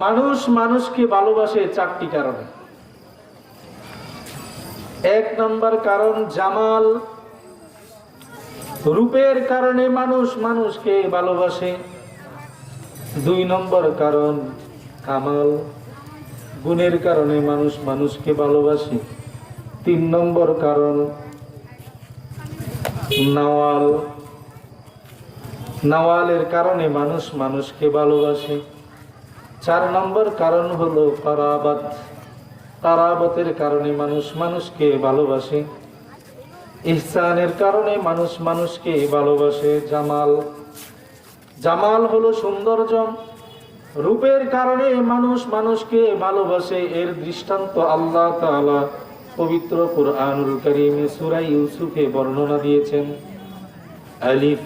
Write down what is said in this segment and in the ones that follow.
মানুষ মানুষকে ভালোবাসে চারটি কারণে। এক নম্বর কারণ জামাল। রূপের কারণে মানুষ মানুষকে ভালোবাসে। দুই নম্বর কারণ কামাল। গুণের কারণে মানুষ মানুষকে ভালোবাসে। তিন নম্বর কারণ নাওয়াল। নাওয়ালের কারণে মানুষ মানুষকে ভালোবাসে। চার নম্বর কারণ হলো কারাবাত কারাবতের কারণে মানুষ মানুষকে ভালোবাসে। ইহসানের কারণে মানুষ মানুষকে ভালোবাসে, জামাল। জামাল হলো সৌন্দর্য রূপের কারণে মানুষ মানুষকে ভালোবাসে, এর দৃষ্টান্ত আল্লাহ তাআলা পবিত্র কুরআনুল কারীমে সূরা ইউসুফে বর্ণনা দিয়েছেন। আলিফ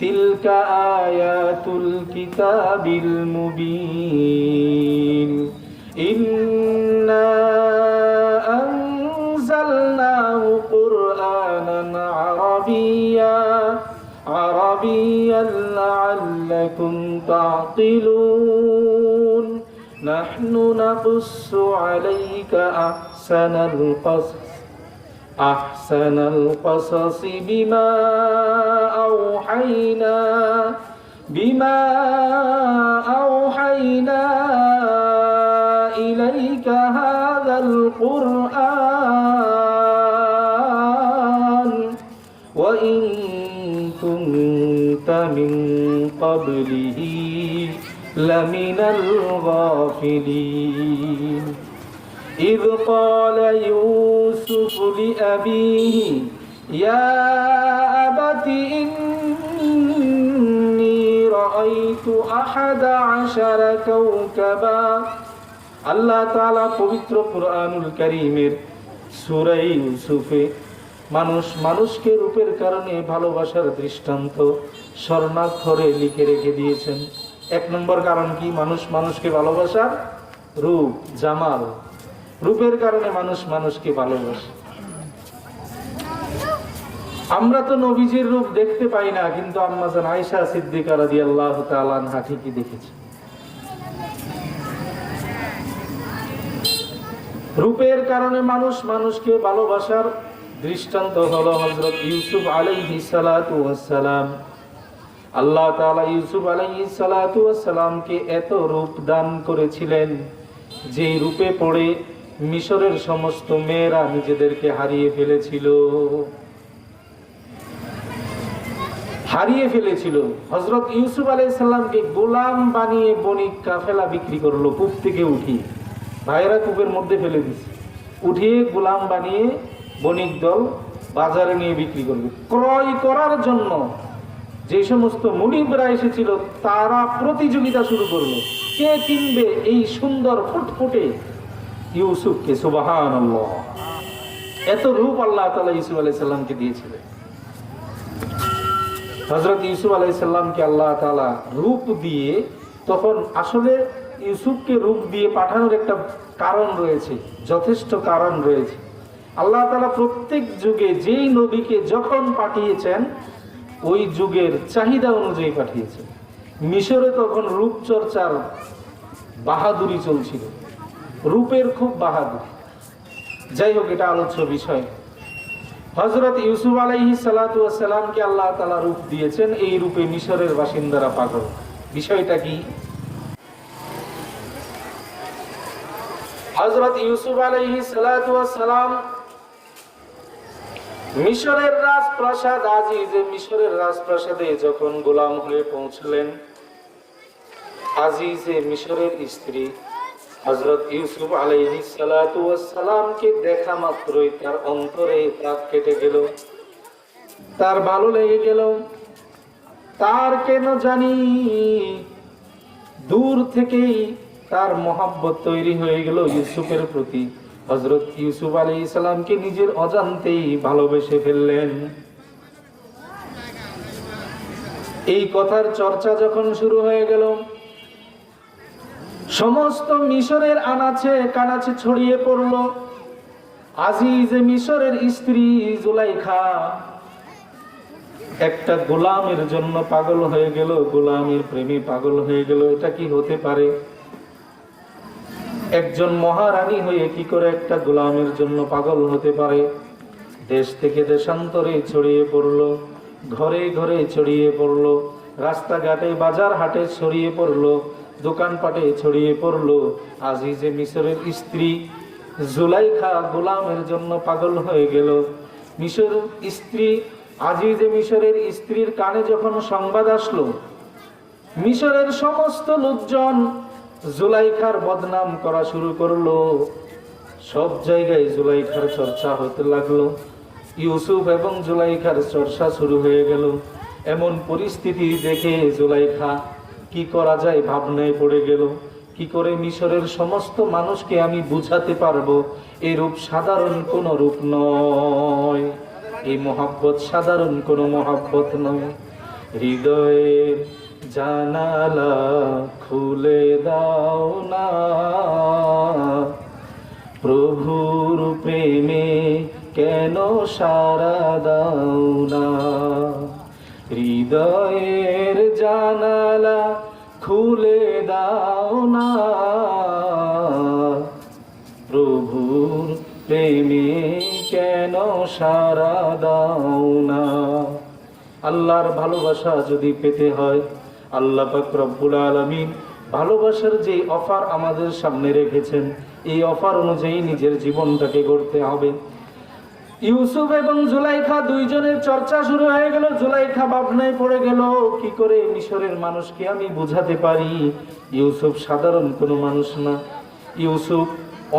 تلك آيات الكتاب المبين. إنا أنزلناه قرآنا عربيا. عربيا لعلكم تعقلون. نحن نقص عليك أحسن القصص. أحسن القصص بما أوحينا بما أوحينا إليك هذا القرآن. وإن كنت من قبله لمن الغافلين. إذ قال يوسف لأبيه يا أبت إني رأيت أحد عشر كوكبا আল্লাহ তাআলা পবিত্র কুরআনুল কারীমের সূরা ইউসুফে মানুষ মানুষকে রূপের কারণে ভালোবাসার দৃষ্টান্ত স্বর্ণাক্ষরে লিখে রেখে দিয়েছেন এক নম্বর কারণ কি মানুষ মানুষকে ভালোবাসার রূপ জামাল রূপের কারণে মানুষ মানুষকে ভালোবাসে। আমরা তো নবীজির রূপ দেখতে পাই না, কিন্তু আম্মাজান আয়েশা সিদ্দিকা রাদিয়াল্লাহু তাআলা আনহা ঠিকই দেখেছে। রূপের কারণে মানুষ মানুষকে ভালোবাসার দৃষ্টান্ত হলো হযরত ইউসুফ ওয়াস সালাম আল্লাহ তাআলা ইউসুফ আলাইহিস সালাতু এত রূপ দান করেছিলেন যে রূপে পড়ে মিশরের সমস্ত মেয়েরা নিজেদেরকে হারিয়ে ফেলেছিল। হারিয়ে ফেলেছিল। হজরত ইউসুফ আলাইসাল্লামকে গোলাম বানিয়ে বণিক কাফেলা বিক্রি করল কূপ থেকে উঠিয়ে ভাইয়েরা কূপের মধ্যে ফেলে দিছে। উঠিয়ে গোলাম বানিয়ে বণিক দল বাজারে নিয়ে বিক্রি করবে ক্রয় করার জন্য যে সমস্ত মুনিবরা এসেছিল, তারা প্রতিযোগিতা শুরু করল। কে কিনবে এই সুন্দর ফুটফুটে ইউসুফকে সুবাহান এত রূপ আল্লাহ তালা ইউসুফ আলাইসাল্লামকে দিয়েছিলেন। হজরত ইউসুফ আলাইসাল্লামকে আল্লাহ তালা রূপ দিয়ে তখন আসলে ইউসুফকে রূপ দিয়ে পাঠানোর একটা কারণ রয়েছে, যথেষ্ট কারণ রয়েছে। আল্লাহ তালা প্রত্যেক যুগে যেই নবীকে যখন পাঠিয়েছেন, ওই যুগের চাহিদা অনুযায়ী পাঠিয়েছেন। মিশরে তখন রূপচর্চার বাহাদুরি চলছিল। রূপের খুব বাহাদুর। যাই হোক, এটা আলোচ্য বিষয়। হজরত ইউসুফ আলাইহি সালাতামকে আল্লাহ তালা রূপ দিয়েছেন এই রূপে মিশরের বাসিন্দারা পাগল। বিষয়টা কি? হজরত ইউসুফ আলাইহি সালাম মিশরের রাজপ্রাসাদ, আজিজে মিশরের রাজপ্রাসাদে যখন গোলাম হয়ে পৌঁছলেন, আজিজে মিশরের স্ত্রী হজরত ইউসুফ আলাইহি সালামকে দেখা মাত্রই তার অন্তরে তাপ কেটে গেল। তার ভালো লেগে গেল। তার কেন জানি দূর থেকেই তার মহাব্বত তৈরি হয়ে গেল ইউসুফের প্রতি। হজরত ইউসুফ আলী ইসলামকে নিজের অজান্তেই ভালোবেসে ফেললেন। এই কথার চর্চা যখন শুরু হয়ে গেল সমস্ত মিশরের আনাছে কানাচে ছড়িয়ে পড়ল। আজিজ মিশরের স্ত্রী জুলাইখা। একটা গোলামের জন্য পাগল হয়ে গেল, গোলামের প্রেমে পাগল হয়ে গেল, এটা কি হতে পারে? একজন মহারানী হয়ে কি করে একটা গোলামের জন্য পাগল হতে পারে? দেশ থেকে দেশান্তরে ছড়িয়ে পড়ল, ঘরে ঘরে ছড়িয়ে পড়ল, রাস্তাঘাটে বাজার হাটে ছড়িয়ে পড়ল দোকানপাটে ছড়িয়ে পড়ল আজিজে মিশরের স্ত্রী। জুলাইখা গোলামের জন্য পাগল হয়ে গেল। মিশর স্ত্রী, আজিজে মিশরের স্ত্রীর কানে যখন সংবাদ আসলো, মিশরের সমস্ত লোকজন জুলাইখার বদনাম করা শুরু করল। সব জায়গায় জুলাইখার চর্চা হতে লাগল। ইউসুফ এবং জুলাইখার চর্চা শুরু হয়ে গেল। এমন পরিস্থিতি দেখে জুলাইখা কি করা যায় ভাবনায় পড়ে গেল। কি করে মিশরের সমস্ত মানুষকে আমি বুঝাতে পারব? এই রূপ সাধারণ কোন রূপ নয়। এই মহাব্বত সাধারণ কোনো মহাব্বত নয়। হৃদয়ের জানালা খুলে দাও না। প্রভুর প্রেমে কেন সারা দাও না? হৃদয়ের জানালা খুলে দাও না। প্রভুর প্রেমে কেন সারা দাও না? আল্লাহর ভালোবাসা যদি পেতে হয়, আল্লাহ রব্বুল আলমিন ভালোবাসার যে অফার আমাদের সামনে রেখেছেন, এই অফার অনুযায়ী নিজের জীবনটাকে গড়তে হবে। ইউসুফ এবং জুলাইখা দুইজনের চর্চা শুরু হয়ে গেল। জুলাইখা ভাবনায় পড়ে গেল, কি করে মিশরের মানুষকে আমি বোঝাতে পারি? ইউসুফ সাধারণ কোনো মানুষ না। ইউসুফ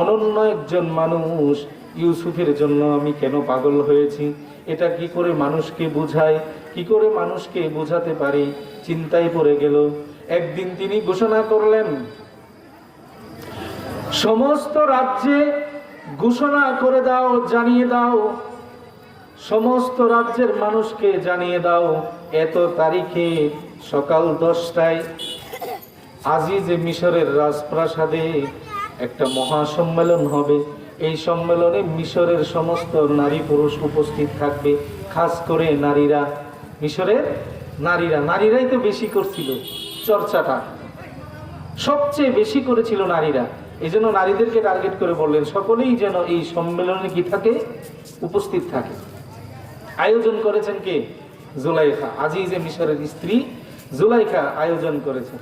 অনন্য একজন মানুষ। ইউসুফের জন্য আমি কেন পাগল হয়েছি? এটা কি করে মানুষকে বুঝায়? কি করে মানুষকে বোঝাতে পারি? চিন্তায় পড়ে গেল। একদিন তিনি ঘোষণা করলেন, সমস্ত রাজ্যে ঘোষণা করে দাও, জানিয়ে দাও। সমস্ত রাজ্যের মানুষকে জানিয়ে দাও, এত তারিখে সকাল দশটায় আজিজে মিশরের রাজপ্রাসাদে একটা মহাসম্মেলন হবে। এই সম্মেলনে মিশরের সমস্ত নারী পুরুষ উপস্থিত থাকবে, খাস করে নারীরা। মিশরের নারীরা, নারীরাই তো বেশি করছিল চর্চাটা। সবচেয়ে বেশি করেছিল নারীরা। এই জন্য নারীদেরকে টার্গেট করে বললেন, সকলেই যেন এই সম্মেলনে কি থাকে, উপস্থিত থাকে। আয়োজন করেছেন কে? জুলাইখা, আজিজে মিশরের স্ত্রী জুলাইখা আয়োজন করেছেন।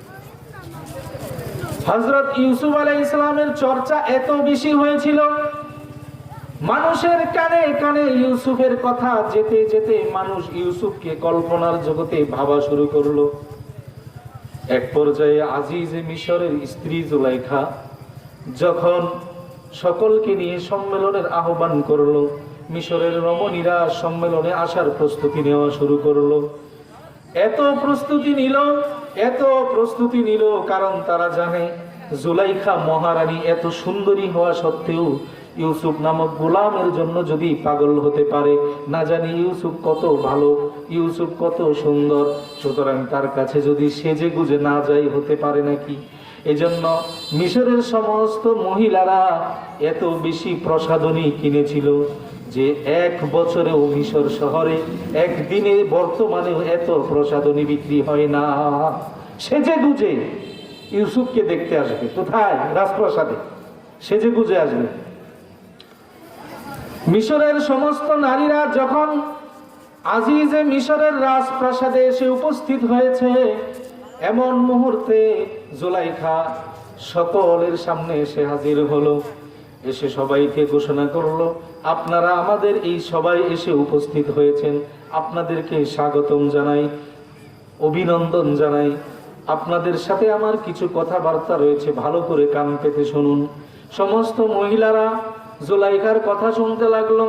হজরত ইউসুফ আলাই ইসলামের চর্চা এত বেশি হয়েছিল, মানুষের কানে কানে ইউসুফের কথা যেতে যেতে মানুষ ইউসুফকে কল্পনার জগতে ভাবা শুরু করল। এক পর্যায়ে আজিজ মিশরের স্ত্রী জুলাইখা যখন সকলকে নিয়ে সম্মেলনের আহ্বান করল, মিশরের রমণীরা সম্মেলনে আসার প্রস্তুতি নেওয়া শুরু করল। এত প্রস্তুতি নিল, এত প্রস্তুতি নিল, কারণ তারা জানে জুলাইখা মহারানী এত সুন্দরী হওয়া সত্ত্বেও ইউসুফ নামক গোলামের জন্য যদি পাগল হতে পারে, না জানি ইউসুফ কত ভালো, ইউসুফ কত সুন্দর, সুতরাং তার কাছে যদি সেজে গুজে না যাই হতে পারে নাকি? এজন্য মিশরের সমস্ত মহিলারা এত বেশি প্রসাধনী কিনেছিল যে এক বছরেও মিশর শহরে একদিনে বর্তমানেও এত প্রসাধনী বিক্রি হয় না। সেজে গুজে ইউসুফকে দেখতে আসবে। কোথায়? রাজপ্রাসাদে। সেজে গুজে আসবে। মিশরের সমস্ত নারীরা যখন আজিজে মিশরের রাজপ্রাসাদে এসে উপস্থিত হয়েছে এমন মুহূর্তে জুলাইখা সকলের সামনে এসে হাজির হলো। এসে সবাইকে ঘোষণা করল, আপনারা আমাদের এই সবাই এসে উপস্থিত হয়েছেন। আপনাদেরকে স্বাগতম জানাই, অভিনন্দন জানাই। আপনাদের সাথে আমার কিছু কথাবার্তা রয়েছে, ভালো করে কান পেতে শুনুন। সমস্ত মহিলারা জোলাইখার কথা শুনতে লাগল।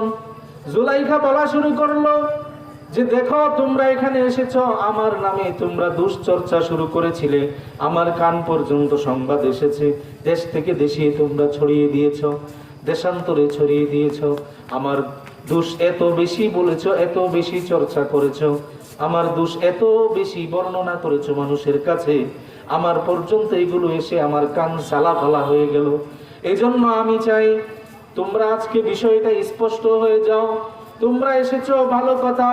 জুলাইখা বলা শুরু করল যে দেখো, তোমরা এখানে এসেছ, আমার নামে তোমরা দুশ্চর্চা শুরু করেছিলে। আমার কান পর্যন্ত সংবাদ এসেছে। দেশ থেকে দেশে তোমরা ছড়িয়ে দিয়েছ, দেশান্তরে ছড়িয়ে দিয়েছ। আমার দোষ এত বেশি বলেছ, এত বেশি চর্চা করেছ। আমার দোষ এত বেশি বর্ণনা করেছ মানুষের কাছে। আমার পর্যন্ত এগুলো এসে আমার কান সালা ফালা হয়ে গেল। এই জন্য আমি চাই, তোমরা আজকে বিষয়টা স্পষ্ট হয়ে যাও। তোমরা এসেছ, ভালো কথা।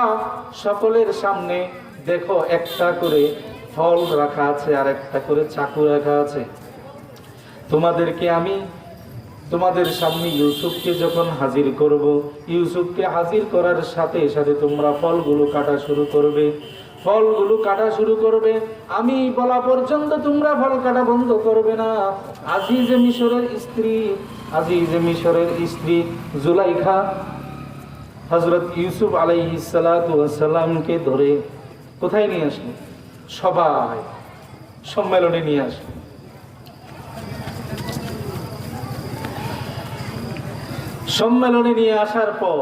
সকলের সামনে দেখো, একটা করে ফল রাখা আছে আর একটা করে চাকু রাখা আছে। তোমাদেরকে আমি তোমাদের সামনে ইউসুফকে যখন হাজির করব, ইউসুফকে হাজির করার সাথে সাথে তোমরা ফলগুলো কাটা শুরু করবে। ফলগুলো কাটা শুরু করবে। আমি বলা পর্যন্ত তোমরা ফল কাটা বন্ধ করবে না। আজিজ মিশরের স্ত্রী, আজিজ মিশরের স্ত্রী জুলাইখা হজরত ইউসুফ আলাইসালামকে ধরে কোথায় নিয়ে আসলো সবাই সম্মেলনে নিয়ে আসলো সম্মেলনে নিয়ে আসার পর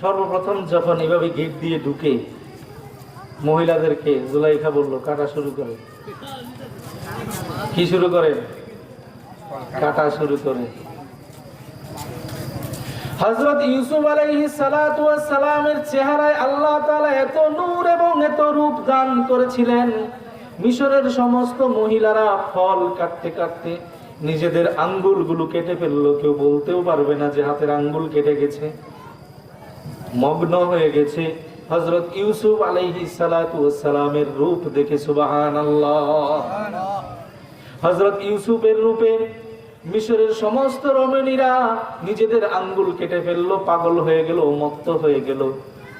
সর্বপ্রথম যখন এভাবে গেট দিয়ে ঢুকে মহিলাদেরকে জুলাইখা বলল, কাটা শুরু করে কি শুরু করে কাটা শুরু করে হযরত ইউসুফ ওয়াস সালামের চেহারায় আল্লাহ তাআলা এত নূর এবং এত রূপ দান করেছিলেন। মিশরের সমস্ত মহিলারা ফল কাটতে কাটতে নিজেদের আঙ্গুলগুলো কেটে ফেলল। কেউ বলতেও পারবে না যে হাতের আঙ্গুল কেটে গেছে, মগ্ন হয়ে গেছে। হজরত ইউসুফ আলাইহি সালামের রূপ দেখে সুবহানাল্লাহ। হযরত ইউসুফের রূপে মিশরের সমস্ত রমণীরা নিজেদের আঙ্গুল কেটে ফেলল, পাগল হয়ে গেল মত্ত হয়ে গেল।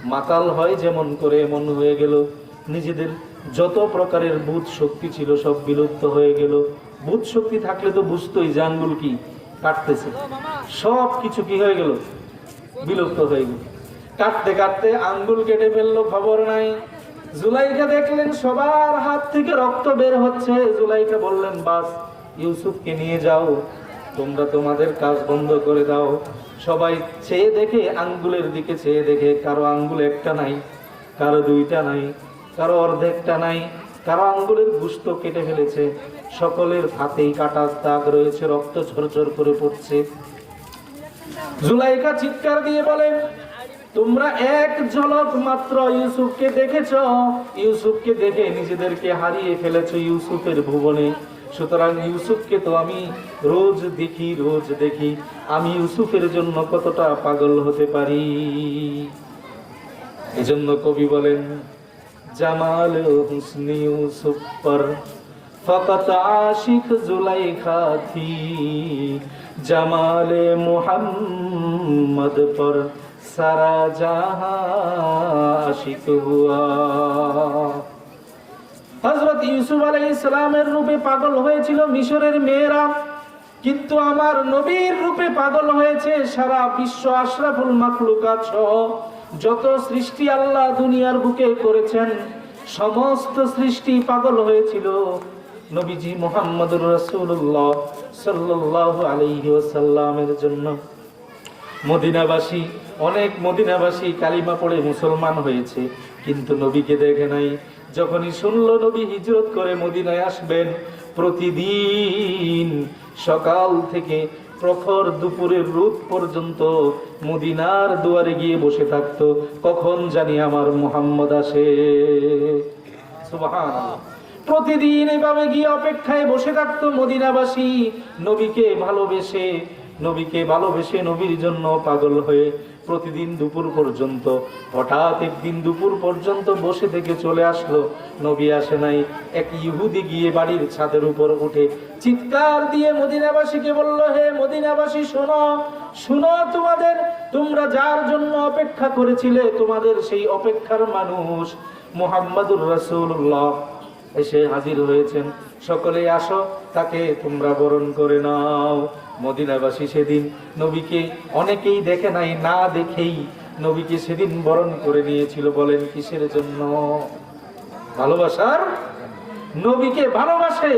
মাতাল হয় যেমন করে এমন হয়ে গেল। নিজেদের যত প্রকারের বুধ শক্তি ছিল সব বিলুপ্ত হয়ে গেল। বুধ শক্তি থাকলে তো বুঝতোই যে আঙ্গুল কি কাটতেছে। সব কিছু কি হয়ে গেল? বিলুপ্ত হয়ে গেল। কাটতে কাটতে আঙ্গুল কেটে ফেলল, খবর নাই। জুলাইকা দেখলেন সবার হাত থেকে রক্ত বের হচ্ছে। জুলাইকা বললেন, বাস ইউসুফকে নিয়ে যাও, তোমরা তোমাদের কাজ বন্ধ করে দাও। সবাই চেয়ে দেখে আঙ্গুলের দিকে চেয়ে দেখে, কারও আঙ্গুল একটা নাই, কারও দুইটা নাই, কারও অর্ধেকটা নাই, কারও আঙ্গুলের গুস্ত কেটে ফেলেছে। সকলের হাতেই কাটার দাগ রয়েছে, রক্ত ঝরঝর করে পড়ছে। জুলাইকা চিৎকার দিয়ে বলেন তোমরা এক ঝলক মাত্র ইউসুফকে দেখেছ। ইউসুফকে দেখে নিজেদেরকে হারিয়ে ফেলেছ ইউসুফের ভুবনে। সুতরাং ইউসুফকে তো আমি রোজ দেখি রোজ দেখি। আমি ইউসুফের জন্য কতটা পাগল হতে পারি? এজন্য কবি বলেন, জামাল হুসনি ইউসুফ পর ফকত জামালে মুহাম্মদ পর সারা জাহাं আশিক হুয়া। হযরত ইউসুফ আলাইহিস সালামের রূপে পাগল হয়েছিল মিশরের মেয়েরা। কিন্তু আমার নবীর রূপে পাগল হয়েছে সারা বিশ্ব আশরাফুল মাখলুকাত সহ যত সৃষ্টি আল্লাহ দুনিয়ার বুকে করেছেন, সমস্ত সৃষ্টি পাগল হয়েছিল নবীজি মোহাম্মদুর রাসূলুল্লাহ সাল্লাল্লাহু আলাইহি ওয়াসাল্লামের জন্য। মদিনাবাসী, অনেক মদিনাবাসী কালিমা পড়ে মুসলমান হয়েছে, কিন্তু নবীকে দেখে নাই। যখনই শুনল নবী হিজরত করে মদিনায় আসবেন, প্রতিদিন সকাল থেকে প্রখর দুপুরের রোদ পর্যন্ত মদিনার দুয়ারে গিয়ে বসে থাকতো। কখন জানি আমার মোহাম্মদ আসে। প্রতিদিন এভাবে গিয়ে অপেক্ষায় বসে থাকতো মদিনাবাসী। নবীকে ভালোবেসে নবীকে ভালোবেসে নবীর জন্য পাগল হয়ে প্রতিদিন দুপুর পর্যন্ত, হঠাৎ একদিন দুপুর পর্যন্ত বসে থেকে চলে আসলো। নবী আসে নাই। এক ইহুদি গিয়ে বাড়ির ছাদের উপর উঠে চিৎকার দিয়ে মদিনাবাসীকে বলল, হে মদিনাবাসী, শোনো শোনো তোমাদের, তোমরা যার জন্য অপেক্ষা করেছিলে, তোমাদের সেই অপেক্ষার মানুষ মোহাম্মদুর রাসূলুল্লাহ। এসে হাজির হয়েছেন। সকলে আসো, তাকে তোমরা বরণ করে নাও। মদিনাবাসী সেদিন নবীকে অনেকেই দেখে নাই, না দেখেই নবীকে সেদিন বরণ করে নিয়েছিল বলেন কিসের জন্য? ভালোবাসার? নবীকে ভালোবাসে।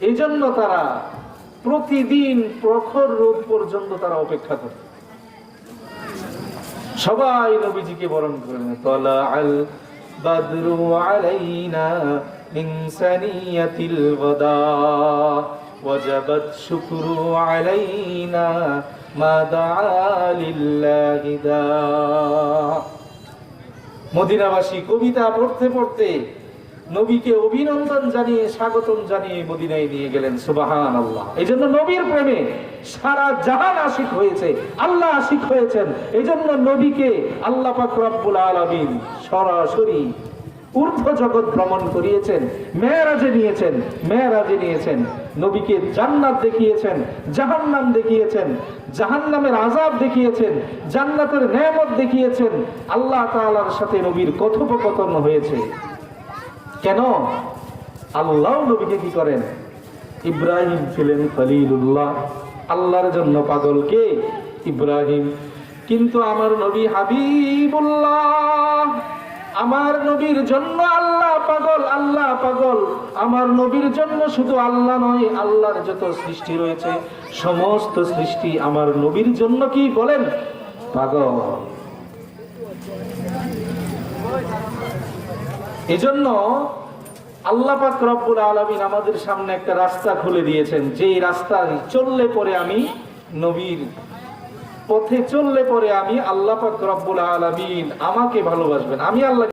এই জন্য তারা প্রতিদিন প্রখর রোদ পর্যন্ত তারা অপেক্ষা করে। সবাই নবীজিকে বরণ করে তলা আল বাদরু আলাইনা মিন সানিয়াতিল ওয়াদা। ওয়াজাবাত শুকরু আলাইনা মা দাআ লিল্লাহি দা। মদিনাবাসী কবিতা পড়তে পড়তে নবীকে অভিনন্দন জানিয়ে স্বাগতম জানিয়ে মদিনায় নিয়ে গেলেন সুবাহান আল্লাহ এই জন্য নবীর প্রেমে সারা জাহান আশিক হয়েছে, আল্লাহ আশিক হয়েছেন। এই জন্য নবীকে আল্লাহ রব্বুল আলামিন সরাসরি ঊর্ধ্ব জগৎ ভ্রমণ করিয়েছেন, মেয়েরাজে নিয়েছেন মেয়েরাজে নিয়েছেন। নবীকে জান্নাত দেখিয়েছেন, জাহান্নাম দেখিয়েছেন, জাহান্নামের আজাব দেখিয়েছেন, জান্নাতের নেয়ামত দেখিয়েছেন। আল্লাহ তাআলার সাথে নবীর কথোপকথন হয়েছে। কেন? আল্লাহ নবীকে কি করেন? ইব্রাহিম ছিলেন খলিলুল্লাহ। আল্লাহর জন্য পাগল কে? ইব্রাহিম। কিন্তু আমার নবী হাবিবুল্লাহ, আমার নবীর জন্য আল্লাহ পাগল আল্লাহ পাগল। আমার নবীর জন্য শুধু আল্লাহ নয়, আল্লাহর যত সৃষ্টি রয়েছে, সমস্ত সৃষ্টি আমার নবীর জন্য কি বলেন? পাগল। এজন্য আল্লাহ পাক রব্বুল আলামিন আমাদের সামনে একটা রাস্তা খুলে দিয়েছেন। যেই রাস্তা চললে পরে আমি নবীর পথে চললে পরে আমি আল্লাহ পাক রব্বুল আলামিন আমাকে ভালোবাসবেন। আমি আল্লাহ